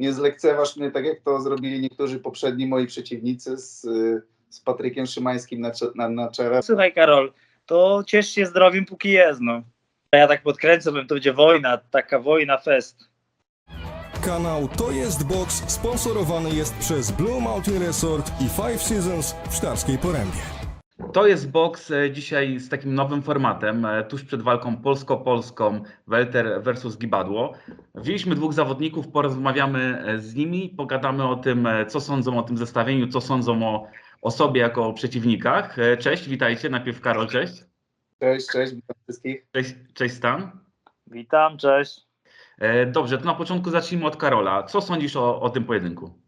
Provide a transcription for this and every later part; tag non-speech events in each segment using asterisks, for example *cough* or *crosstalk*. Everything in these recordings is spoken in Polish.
nie zlekceważ mnie tak, jak to zrobili niektórzy poprzedni moi przeciwnicy z, z Patrykiem Szymańskim na, na, na czele. Słuchaj Karol, to ciesz się zdrowiem póki jest, no. A Ja tak podkręcę, to będzie wojna, taka wojna fest. Kanał To Jest Box sponsorowany jest przez Blue Mountain Resort i Five Seasons w Sztarskiej Porębie. To jest boks e, dzisiaj z takim nowym formatem, e, tuż przed walką polsko-polską Welter versus Gibadło. Wzięliśmy dwóch zawodników, porozmawiamy e, z nimi, pogadamy o tym, co sądzą o tym zestawieniu, co sądzą o, o sobie jako o przeciwnikach. Cześć, witajcie. Najpierw Karol, cześć. Cześć, cześć, witam wszystkich. Cześć, cześć Stan. Witam, cześć. Dobrze, to na początku zacznijmy od Karola. Co sądzisz o, o tym pojedynku?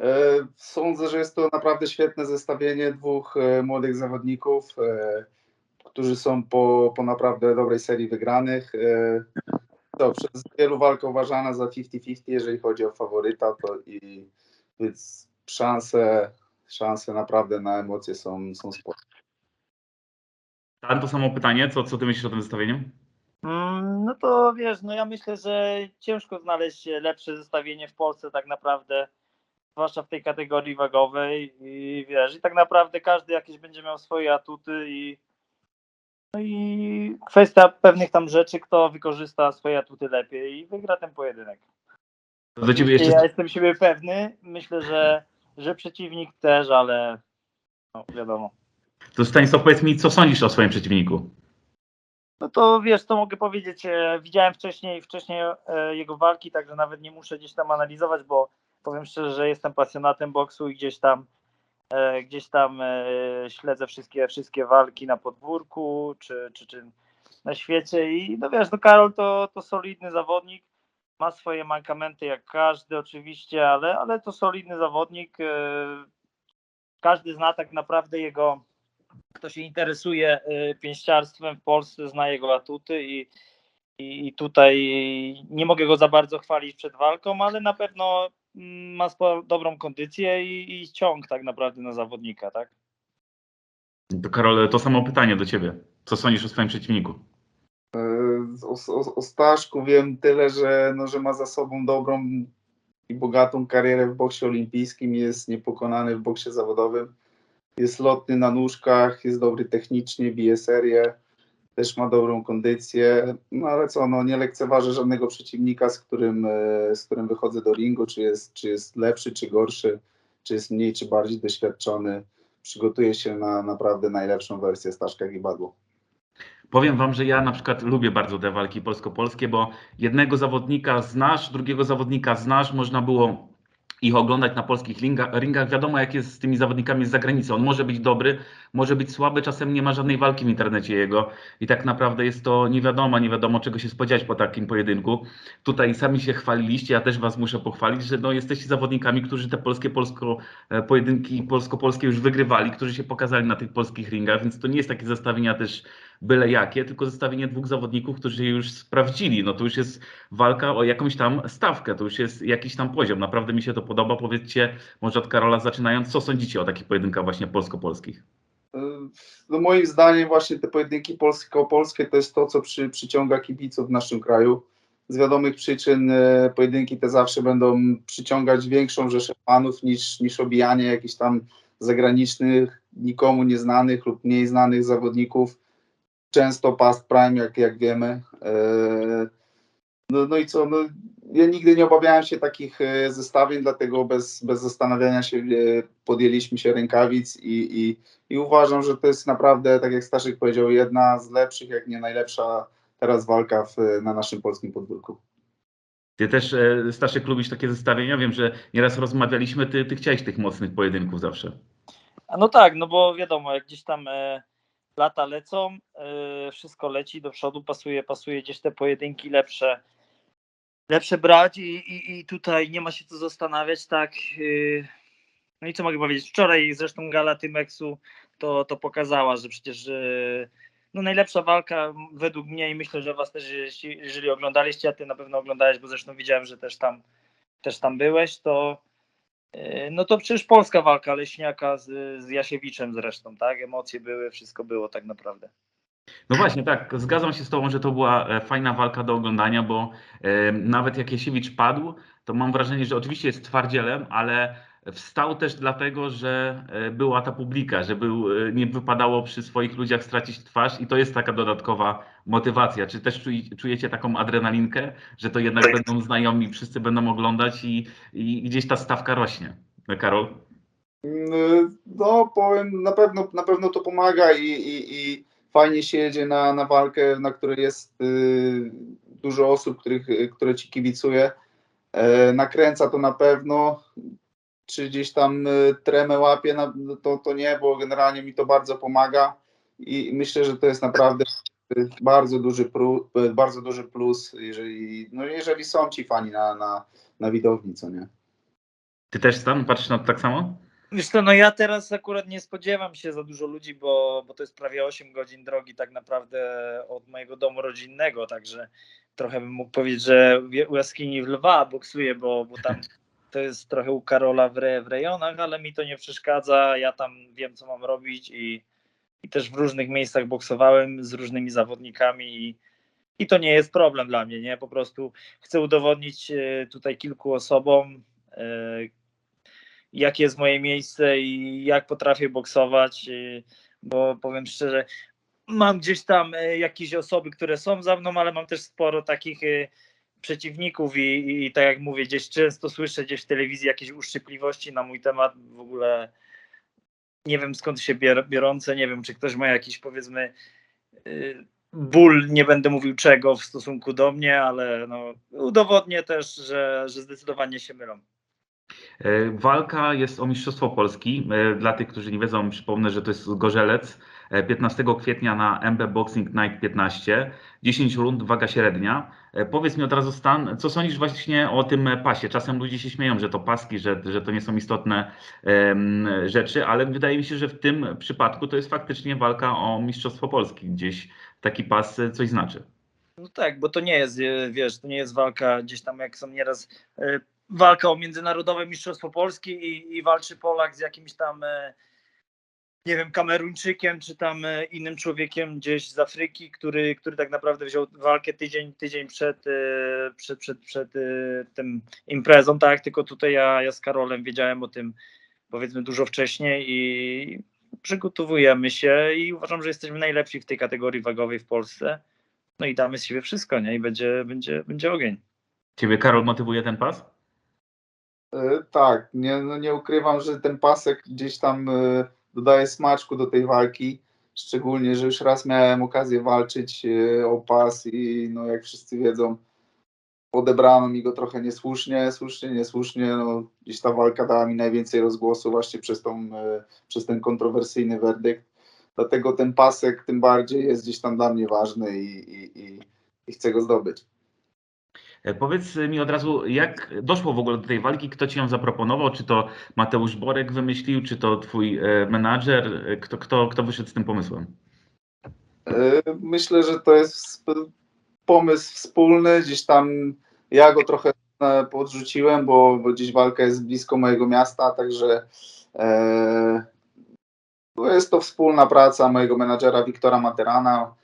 E, Sądzę, że jest to naprawdę świetne zestawienie dwóch e, młodych zawodników, e, którzy są po, po naprawdę dobrej serii wygranych. To przez wielu walk uważana za 50-50, jeżeli chodzi o faworyta, to i więc szanse, szanse naprawdę na emocje są, są spore. Stan, to samo pytanie. Co, co ty myślisz o tym zestawieniu? Mm, No to wiesz, no ja myślę, że ciężko znaleźć lepsze zestawienie w Polsce tak naprawdę, zwłaszcza w tej kategorii wagowej i wiesz, i tak naprawdę każdy jakieś będzie miał swoje atuty i no i kwestia pewnych tam rzeczy, kto wykorzysta swoje atuty lepiej i wygra ten pojedynek. Do ciebie jeszcze ja jestem siebie pewny, myślę, że, że przeciwnik też, ale no, wiadomo. To Stanisław, powiedz mi, co sądzisz o swoim przeciwniku? No to wiesz, co mogę powiedzieć. e, Widziałem wcześniej, wcześniej e, jego walki, także nawet nie muszę gdzieś tam analizować, bo powiem szczerze, że jestem pasjonatem boksu i gdzieś tam e, gdzieś tam e, śledzę wszystkie, wszystkie walki na podwórku czy, czy, czy na świecie i no wiesz, no Karol to, to solidny zawodnik, ma swoje mankamenty jak każdy oczywiście, ale, ale to solidny zawodnik. e, Każdy zna tak naprawdę jego kto się interesuje y, pięściarstwem w Polsce, zna jego atuty i, i, tutaj nie mogę go za bardzo chwalić przed walką, ale na pewno ma dobrą kondycję i, i ciąg tak naprawdę na zawodnika, tak? To Karol, to samo pytanie do ciebie. Co sądzisz o swoim przeciwniku? E, O, o, o Staszku wiem tyle, że, no, że ma za sobą dobrą i bogatą karierę w boksie olimpijskim, jest niepokonany w boksie zawodowym, jest lotny na nóżkach, jest dobry technicznie, bije serię, też ma dobrą kondycję, no ale co, no nie lekceważę żadnego przeciwnika, z którym, e, z którym wychodzę do ringu, czy jest, czy jest lepszy, czy gorszy, czy jest mniej, czy bardziej doświadczony, przygotuję się na naprawdę najlepszą wersję Staszka Gibadło. Powiem wam, że ja na przykład lubię bardzo te walki polsko-polskie, bo jednego zawodnika znasz, drugiego zawodnika znasz, można było ich oglądać na polskich ringach. ringach. Wiadomo, jak jest z tymi zawodnikami z zagranicy. On może być dobry, może być słaby, czasem nie ma żadnej walki w internecie jego i tak naprawdę jest to nie wiadomo, nie wiadomo czego się spodziewać po takim pojedynku. Tutaj sami się chwaliliście, ja też was muszę pochwalić, że no, jesteście zawodnikami, którzy te polskie polsko, e, pojedynki polsko-polskie już wygrywali, którzy się pokazali na tych polskich ringach, więc to nie jest takie zestawienia też byle jakie, tylko zestawienie dwóch zawodników, którzy już sprawdzili. No to już jest walka o jakąś tam stawkę, to już jest jakiś tam poziom. Naprawdę mi się to podoba. Powiedzcie, może od Karola zaczynając, co sądzicie o takich pojedynkach właśnie polsko-polskich? No moim zdaniem właśnie te pojedynki polsko-polskie to jest to, co przy, przyciąga kibiców w naszym kraju. Z wiadomych przyczyn e, pojedynki te zawsze będą przyciągać większą rzeszę fanów niż, niż obijanie jakichś tam zagranicznych, nikomu nieznanych lub mniej znanych zawodników. Często past prime, jak, jak wiemy. E, No, no i co, no, ja nigdy nie obawiałem się takich e, zestawień, dlatego bez, bez zastanawiania się e, podjęliśmy się rękawic i, i, i uważam, że to jest naprawdę, tak jak Staszek powiedział, jedna z lepszych, jak nie najlepsza teraz walka w, na naszym polskim podwórku. Ty też, e, Staszek, lubisz takie zestawienia? Wiem, że nieraz rozmawialiśmy, ty, ty chciałeś tych mocnych pojedynków zawsze. No tak, no bo wiadomo, jak gdzieś tam e, lata lecą, e, wszystko leci do przodu, pasuje, pasuje gdzieś te pojedynki lepsze, lepsze brać i, i, i tutaj nie ma się co zastanawiać, tak. e, no i co mogę powiedzieć? Wczoraj zresztą gala Tymexu to, to pokazała, że przecież e, no najlepsza walka według mnie i myślę, że was też, jeżeli oglądaliście, a ty na pewno oglądałeś, bo zresztą widziałem, że też tam, też tam byłeś, to E, No to przecież polska walka Leśniaka z, z Jasiewiczem zresztą, tak? Emocje były, wszystko było tak naprawdę. No właśnie, tak, zgadzam się z Tobą, że to była e, fajna walka do oglądania, bo e, nawet jak Jasiewicz padł, to mam wrażenie, że oczywiście jest twardzielem, ale wstał też dlatego, że e, była ta publika, że był, nie wypadało przy swoich ludziach stracić twarz i to jest taka dodatkowa motywacja. Czy też czuj- czujecie taką adrenalinkę, że to jednak będą znajomi, wszyscy będą oglądać i, i gdzieś ta stawka rośnie? Karol? Mm, No, powiem, na pewno, na pewno to pomaga i, i, i fajnie się jedzie na, na walkę, na której jest y, dużo osób, których, y, które ci kibicuje. E, nakręca to na pewno. Czy gdzieś tam y, tremę łapie, na, to, to nie, bo generalnie mi to bardzo pomaga i myślę, że to jest naprawdę y, bardzo duży, pru, y, bardzo duży plus, jeżeli, no, jeżeli są ci fani na, na, na widowni, co nie? Ty też Stan, patrzysz na to tak samo? Wiesz co, no ja teraz akurat nie spodziewam się za dużo ludzi, bo, bo to jest prawie 8 godzin drogi tak naprawdę od mojego domu rodzinnego, także trochę bym mógł powiedzieć, że u jaskini w Lwa boksuję, bo, bo tam *laughs* to jest trochę u Karola w, re, w rejonach, ale mi to nie przeszkadza, ja tam wiem co mam robić i, i też w różnych miejscach boksowałem z różnymi zawodnikami i, i to nie jest problem dla mnie, nie? Po prostu chcę udowodnić e, tutaj kilku osobom, e, jakie jest moje miejsce i jak potrafię boksować, y, bo powiem szczerze, mam gdzieś tam y, jakieś osoby, które są za mną, ale mam też sporo takich y, przeciwników i, i, i tak jak mówię, gdzieś często słyszę gdzieś w telewizji jakieś uszczypliwości na mój temat, w ogóle nie wiem skąd się bier, biorące, nie wiem czy ktoś ma jakiś powiedzmy ból, nie będę mówił czego w stosunku do mnie, ale no, udowodnię też, że, że zdecydowanie się mylą. E, Walka jest o Mistrzostwo Polski. E, Dla tych, którzy nie wiedzą, przypomnę, że to jest Gorzelec. E, 15 kwietnia na MB Boxing Night 15. 10 rund, waga średnia. E, Powiedz mi od razu, Stan, co sądzisz właśnie o tym pasie? Czasem ludzie się śmieją, że to paski, że, że to nie są istotne em, rzeczy, ale wydaje mi się, że w tym przypadku to jest faktycznie walka o Mistrzostwo Polski. Gdzieś taki pas e, coś znaczy. No tak, bo to nie jest, e, wiesz, to nie jest walka gdzieś tam, jak są nieraz e, walka o międzynarodowe mistrzostwo Polski i, i walczy Polak z jakimś tam, e, nie wiem, Kameruńczykiem, czy tam e, innym człowiekiem gdzieś z Afryki, który, który tak naprawdę wziął walkę tydzień, tydzień przed, e, przed, przed, przed tym imprezą, tak, tylko tutaj ja, ja z Karolem wiedziałem o tym powiedzmy dużo wcześniej i przygotowujemy się i uważam, że jesteśmy najlepsi w tej kategorii wagowej w Polsce. No i damy z siebie wszystko, nie? I będzie, będzie, będzie ogień. Ciebie, Karol, motywuje ten pas? E, Tak, nie, no nie ukrywam, że ten pasek gdzieś tam e, dodaje smaczku do tej walki. Szczególnie, że już raz miałem okazję walczyć e, o pas i no jak wszyscy wiedzą, odebrano mi go trochę niesłusznie, słusznie, niesłusznie. No, gdzieś ta walka dała mi najwięcej rozgłosu właśnie przez, tą, przez ten kontrowersyjny werdykt. Dlatego ten pasek tym bardziej jest gdzieś tam dla mnie ważny i, i, i, i chcę go zdobyć. E, Powiedz mi od razu, jak doszło w ogóle do tej walki? Kto ci ją zaproponował? Czy to Mateusz Borek wymyślił, czy to twój e, menadżer? E, Kto, kto, kto wyszedł z tym pomysłem? Myślę, że to jest pomysł wspólny. Gdzieś tam ja go trochę podrzuciłem, bo, bo gdzieś walka jest blisko mojego miasta, także e, no jest to wspólna praca mojego menadżera Wiktora Materana,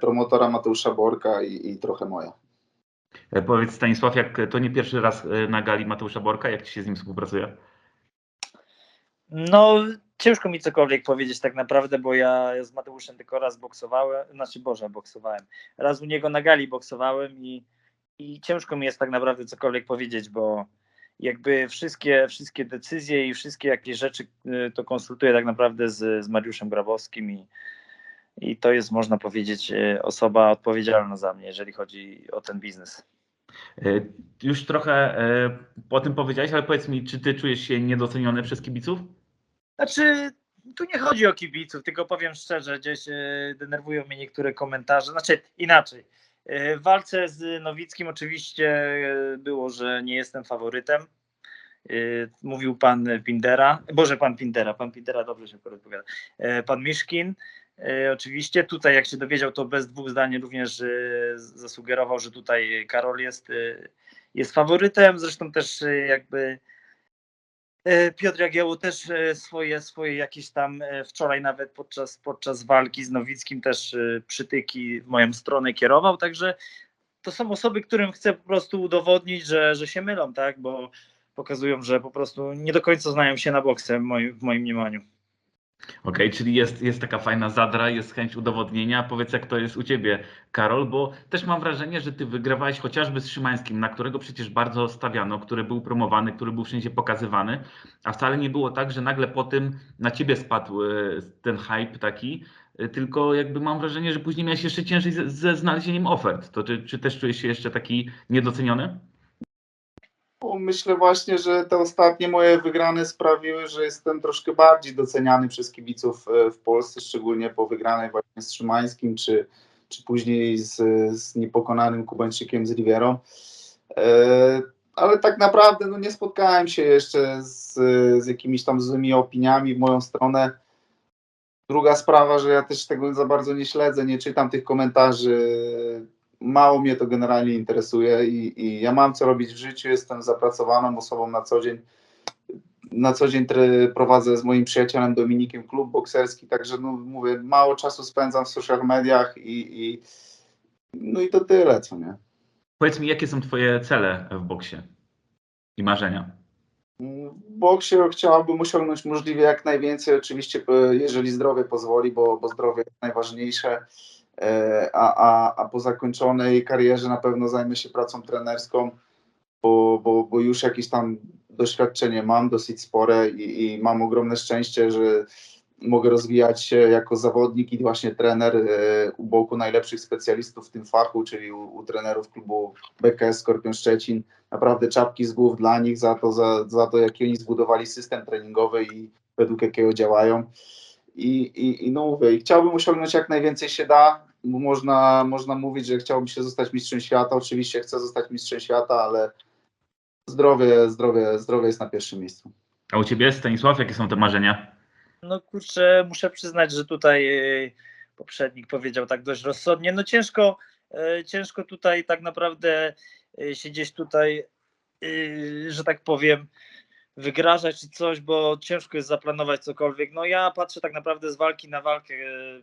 promotora Mateusza Borka i, i trochę moja. E, Powiedz Stanisław, jak to nie pierwszy raz e, na gali Mateusza Borka, jak ci się z nim współpracuje? No, ciężko mi cokolwiek powiedzieć tak naprawdę, bo ja, z Mateuszem tylko raz boksowałem, znaczy Boże, boksowałem. Raz u niego na gali boksowałem i, i ciężko mi jest tak naprawdę cokolwiek powiedzieć, bo jakby wszystkie, wszystkie decyzje i wszystkie jakieś rzeczy y, to konsultuję tak naprawdę z, z Mariuszem Grabowskim i, i to jest, można powiedzieć, osoba odpowiedzialna za mnie, jeżeli chodzi o ten biznes. E, Już trochę e, po tym powiedziałeś, ale powiedz mi, czy ty czujesz się niedoceniony przez kibiców? Znaczy, tu nie chodzi o kibiców, tylko powiem szczerze, gdzieś e, denerwują mnie niektóre komentarze. Znaczy, inaczej. W walce z Nowickim oczywiście było, że nie jestem faworytem. Mówił pan Pindera, Boże, pan Pindera, pan Pindera dobrze się odpowiada. E, Pan Miszkin. E, Oczywiście tutaj, jak się dowiedział, to bez dwóch zdań również e, zasugerował, że tutaj Karol jest, e, jest faworytem. Zresztą też jakby Piotr Jagiełło też swoje, swoje jakieś tam wczoraj nawet podczas, podczas walki z Nowickim też przytyki w moją stronę kierował, także to są osoby, którym chcę po prostu udowodnić, że, że się mylą, tak? Bo pokazują, że po prostu nie do końca znają się na boksem w moim, w moim mniemaniu. Okej, czyli jest, jest taka fajna zadra, jest chęć udowodnienia. Powiedz, jak to jest u ciebie, Karol, bo też mam wrażenie, że ty wygrywałeś chociażby z Szymańskim, na którego przecież bardzo stawiano, który był promowany, który był wszędzie pokazywany, a wcale nie było tak, że nagle po tym na ciebie spadł e, ten hype taki, e, tylko jakby mam wrażenie, że później miałeś jeszcze ciężej ze, ze znalezieniem ofert. To czy, czy też czujesz się jeszcze taki niedoceniony? Myślę właśnie, że te ostatnie moje wygrane sprawiły, że jestem troszkę bardziej doceniany przez kibiców e, w Polsce, szczególnie po wygranej właśnie z Szymańskim, czy, czy później z, z niepokonanym Kubańczykiem z Rivierą. E, Ale tak naprawdę no, nie spotkałem się jeszcze z, z jakimiś tam złymi opiniami w moją stronę. Druga sprawa, że ja też tego za bardzo nie śledzę, nie czytam tych komentarzy. Mało mnie to generalnie interesuje i, i ja mam co robić w życiu, jestem zapracowaną osobą na co dzień. Na co dzień prowadzę z moim przyjacielem Dominikiem klub bokserski, także no, mówię, mało czasu spędzam w social mediach i, i no i to tyle, co nie. Powiedz mi, jakie są twoje cele w boksie i marzenia? W boksie chciałbym osiągnąć możliwie jak najwięcej, oczywiście e, jeżeli zdrowie pozwoli, bo, bo zdrowie jest najważniejsze, a, a, a po zakończonej karierze na pewno zajmę się pracą trenerską, bo, bo, bo już jakieś tam doświadczenie mam, dosyć spore i, i mam ogromne szczęście, że mogę rozwijać się jako zawodnik i właśnie trener e, u boku najlepszych specjalistów w tym fachu, czyli u, u trenerów klubu BKS Skorpion Szczecin. Naprawdę czapki z głów dla nich za to, za, za to jaki oni zbudowali system treningowy i według jakiego działają. I, i, i no mówię, i chciałbym osiągnąć jak najwięcej się da, bo można, można mówić, że chciałbym się zostać mistrzem świata. Oczywiście chcę zostać mistrzem świata, ale zdrowie, zdrowie, zdrowie jest na pierwszym miejscu. A u ciebie, Stanisław, jakie są te marzenia? No kurczę, muszę przyznać, że tutaj e, poprzednik powiedział tak dość rozsądnie. No ciężko, e, ciężko tutaj tak naprawdę e, się gdzieś tutaj, że tak powiem, wygrażać czy coś, bo ciężko jest zaplanować cokolwiek. No ja patrzę tak naprawdę z walki na walkę.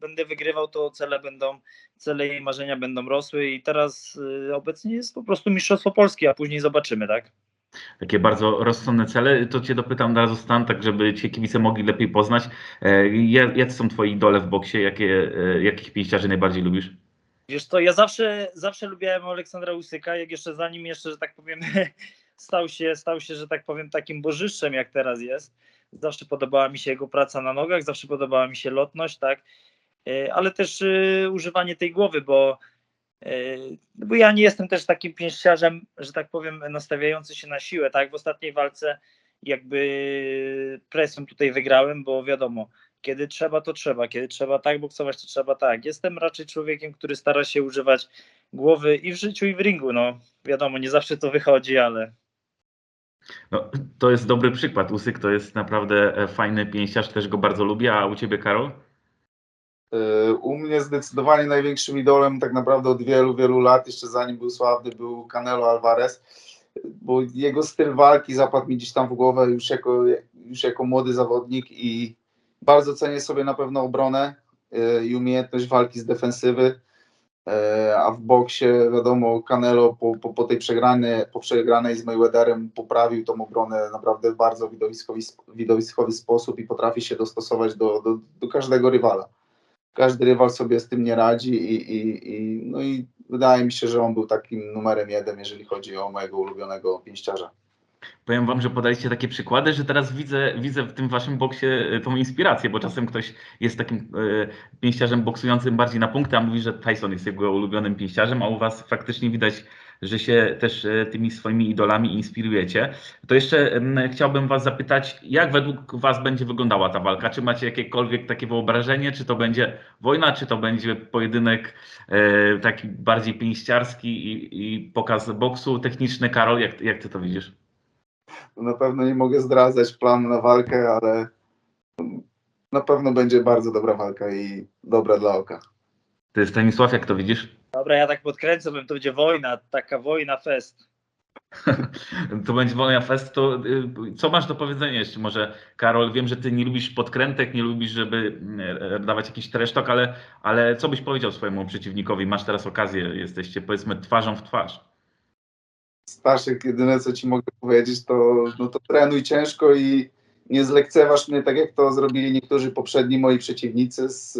Będę wygrywał, to cele będą, cele i marzenia będą rosły i teraz e, obecnie jest po prostu Mistrzostwo Polskie, a później zobaczymy, tak? Takie bardzo rozsądne cele. To cię dopytam razu stan, tak żeby cię kibice mogli lepiej poznać. E, ja- Jacy są twoi idole w boksie? Jakie, e, jakich pięściarzy najbardziej lubisz? Wiesz to ja zawsze, zawsze lubiłem Aleksandra Usyka, jak jeszcze zanim jeszcze, że tak powiem, *laughs* stał się, stał się, że tak powiem, takim bożyszczem, jak teraz jest. Zawsze podobała mi się jego praca na nogach, zawsze podobała mi się lotność, tak, E, ale też e, używanie tej głowy, bo, e, no bo ja nie jestem też takim pięściarzem, że tak powiem, nastawiający się na siłę, tak, w ostatniej walce jakby presją tutaj wygrałem, bo wiadomo, kiedy trzeba, to trzeba. Kiedy trzeba tak boksować, to trzeba tak. Jestem raczej człowiekiem, który stara się używać głowy i w życiu, i w ringu. No, wiadomo, nie zawsze to wychodzi, ale No, to jest dobry przykład. Usyk to jest naprawdę e, fajny pięściarz, też go bardzo lubię. A u ciebie, Karol? E, U mnie zdecydowanie największym idolem tak naprawdę od wielu, wielu lat, jeszcze zanim był sławny, był Canelo Alvarez, bo jego styl walki zapadł mi gdzieś tam w głowę już jako, już jako młody zawodnik i bardzo cenię sobie na pewno obronę e, i umiejętność walki z defensywy, a w boksie wiadomo Canelo po, po, po tej przegranej, po przegranej z Mayweatherem poprawił tą obronę naprawdę w bardzo widowiskowy, widowiskowy sposób i potrafi się dostosować do, do, do każdego rywala każdy rywal sobie z tym nie radzi i, i, i, no i wydaje mi się, że on był takim numerem jeden, jeżeli chodzi o mojego ulubionego pięściarza. Powiem wam, że podaliście takie przykłady, że teraz widzę, widzę w tym waszym boksie e, tą inspirację, bo czasem ktoś jest takim e, pięściarzem boksującym bardziej na punkty, a mówi, że Tyson jest jego ulubionym pięściarzem, a u was faktycznie widać, że się też e, tymi swoimi idolami inspirujecie. To jeszcze chciałbym was zapytać, jak według was będzie wyglądała ta walka? Czy macie jakiekolwiek takie wyobrażenie, czy to będzie wojna, czy to będzie pojedynek taki bardziej pięściarski i, i pokaz boksu techniczny? Karol, jak, jak ty to widzisz? Na pewno nie mogę zdradzać planu na walkę, ale na pewno będzie bardzo dobra walka i dobra dla oka. Ty Stanisław, jak to widzisz? dobra, ja tak podkręcę, bym to będzie wojna, taka wojna fest. *laughs* To będzie Wolia Fest, to y, co masz do powiedzenia jeszcze? Może Karol, wiem, że ty nie lubisz podkrętek, nie lubisz, żeby y, dawać jakiś tresztok, ale, ale co byś powiedział swojemu przeciwnikowi? Masz teraz okazję, jesteście powiedzmy twarzą w twarz. Staszek, jedyne co ci mogę powiedzieć, to, no to trenuj ciężko i nie zlekceważ mnie, tak jak to zrobili niektórzy poprzedni moi przeciwnicy z,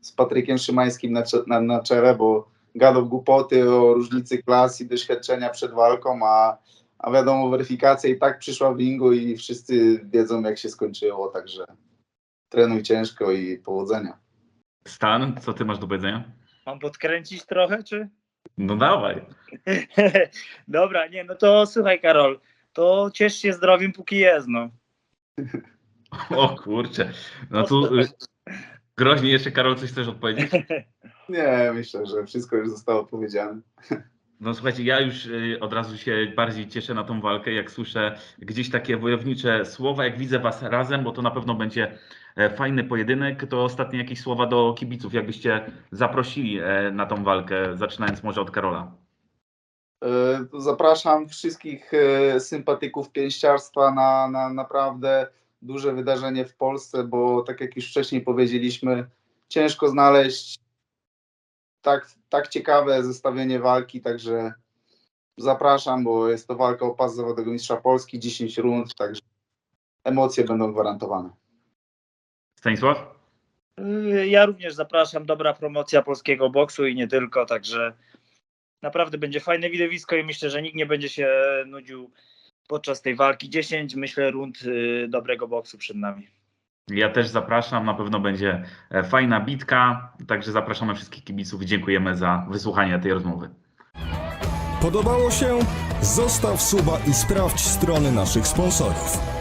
z Patrykiem Szymańskim na, na, na czele, bo gadał głupoty o różnicy klas i doświadczenia przed walką, a, a wiadomo, weryfikacja i tak przyszła w ringu i wszyscy wiedzą, jak się skończyło, także trenuj ciężko i powodzenia. Stan, co ty masz do powiedzenia? Mam podkręcić trochę, czy? No dawaj. *laughs* Dobra, nie, no to słuchaj Karol, to ciesz się zdrowiem póki jest, no. *laughs* O kurczę. No tu y, groźnie jeszcze Karol coś chcesz odpowiedzieć? *laughs* Nie, myślę, że wszystko już zostało powiedziane. No słuchajcie, ja już y, od razu się bardziej cieszę na tą walkę, jak słyszę gdzieś takie wojownicze słowa, jak widzę was razem, bo to na pewno będzie e, fajny pojedynek. To ostatnie jakieś słowa do kibiców, jakbyście zaprosili e, na tą walkę, zaczynając może od Karola. E, Zapraszam wszystkich sympatyków pięściarstwa na, na naprawdę duże wydarzenie w Polsce, bo tak jak już wcześniej powiedzieliśmy, ciężko znaleźć tak, tak ciekawe zestawienie walki, także zapraszam, bo jest to walka o pas zawodowego mistrza Polski, 10 rund, także emocje będą gwarantowane. Stanisław? Ja również zapraszam, dobra promocja polskiego boksu i nie tylko, także naprawdę będzie fajne widowisko i myślę, że nikt nie będzie się nudził podczas tej walki. 10, myślę, rund y, dobrego boksu przed nami. Ja też zapraszam, na pewno będzie e, fajna bitka, także zapraszamy wszystkich kibiców i dziękujemy za wysłuchanie tej rozmowy. Podobało się? Zostaw suba i sprawdź strony naszych sponsorów.